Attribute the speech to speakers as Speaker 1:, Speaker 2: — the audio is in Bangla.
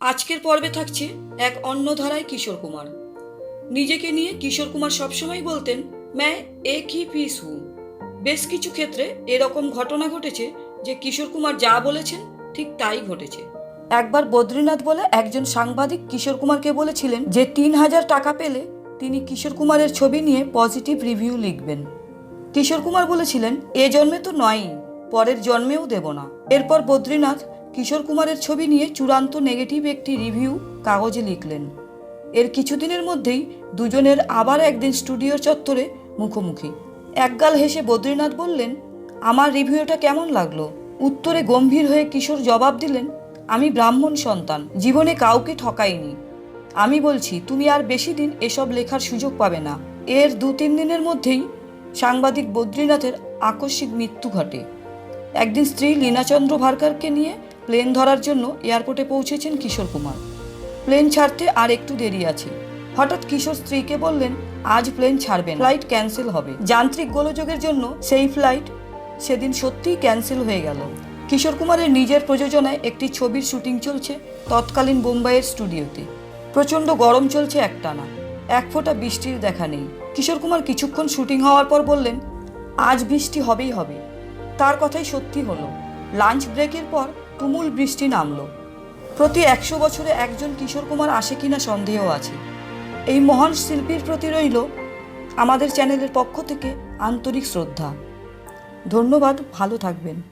Speaker 1: আজকের পর্বে থাকছে এক অন্য ধারায় কিশোর কুমার। নিজেকে নিয়ে কিশোর কুমার সবসময় বলতেন ম্যায় এক হি পিস হু? বেশ কিছু ক্ষেত্রে এরকম ঘটনা ঘটেছে যে কিশোর কুমার যা বলেছেন ঠিক তাই ঘটেছে। একবার বদ্রীনাথ বলে একজন সাংবাদিক কিশোর কুমারকে বলেছিলেন যে তিন হাজার টাকা পেলে তিনি কিশোর কুমারের ছবি নিয়ে পজিটিভ রিভিউ লিখবেন। কিশোর কুমার বলেছিলেন, এ জন্মে তো নয়ই, পরের জন্মেও দেব না। এরপর বদ্রীনাথ কিশোর কুমারের ছবি নিয়ে চূড়ান্ত নেগেটিভ একটি রিভিউ কাগজে লিখলেন। এর কিছুদিনের মধ্যেই দুজনের আবার একদিন স্টুডিও চত্বরে মুখোমুখি। একগাল হেসে বদ্রীনাথ বললেন, আমার রিভিউটা কেমন লাগল? উত্তরে গম্ভীর হয়ে কিশোর জবাব দিলেন, আমি ব্রাহ্মণ সন্তান, জীবনে কাউকে ঠকাইনি। আমি বলছি, তুমি আর বেশি দিন এসব লেখার সুযোগ পাবে না। এর দু তিন দিনের মধ্যেই সাংবাদিক বদ্রীনাথের আকস্মিক মৃত্যু ঘটে। একদিন স্ত্রী লীনাচন্দ্র ভারকারকে নিয়ে প্লেন ধরার জন্য এয়ারপোর্টে পৌঁছেছেন কিশোর কুমার। প্লেন ছাড়তে আর একটু দেরি আছে। হঠাৎ কিশোর স্ত্রীকে বললেন, আজ প্লেন ছাড়বেন ফ্লাইট ক্যান্সেল হবে। যান্ত্রিক গোলযোগের জন্য সেই ফ্লাইট সেদিন সত্যিই ক্যান্সেল হয়ে গেল। কিশোর কুমারের নিজের প্রযোজনায় একটি ছবির শুটিং চলছে তৎকালীন বোম্বাইয়ের স্টুডিওতে। প্রচণ্ড গরম চলছে একটানা। এক ফোঁটা বৃষ্টির দেখা নেই। কিশোর কুমার কিছুক্ষণ শুটিং হওয়ার পর বললেন, আজ বৃষ্টি হবেই হবে। তার কথাই সত্যি হলো। লাঞ্চ ব্রেকের পর তুমুল বৃষ্টি নামল। প্রতি একশো বছরে একজন কিশোর কুমার আসে কিনা সন্দেহ আছে। এই মহান শিল্পীর প্রতি রইল আমাদের চ্যানেলের পক্ষ থেকে আন্তরিক শ্রদ্ধা। ধন্যবাদ, ভালো থাকবেন।